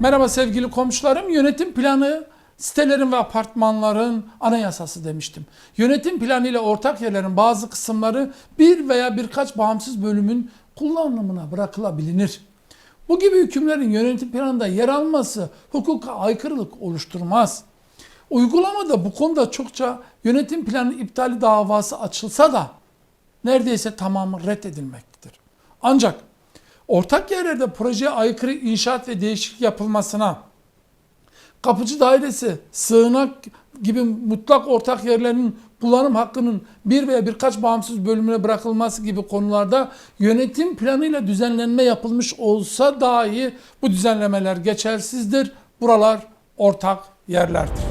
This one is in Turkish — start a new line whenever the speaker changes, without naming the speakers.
Merhaba sevgili komşularım. Yönetim planı sitelerin ve apartmanların anayasası demiştim. Yönetim planı ile ortak yerlerin bazı kısımları bir veya birkaç bağımsız bölümün kullanımına bırakılabilir. Bu gibi hükümlerin yönetim planında yer alması hukuka aykırılık oluşturmaz. Uygulamada bu konuda çokça yönetim planı iptali davası açılsa da neredeyse tamamı reddedilmektedir. Ancak ortak yerlerde projeye aykırı inşaat ve değişiklik yapılmasına, kapıcı dairesi, sığınak gibi mutlak ortak yerlerin kullanım hakkının bir veya birkaç bağımsız bölümüne bırakılması gibi konularda yönetim planıyla düzenlenme yapılmış olsa dahi bu düzenlemeler geçersizdir. Buralar ortak yerlerdir.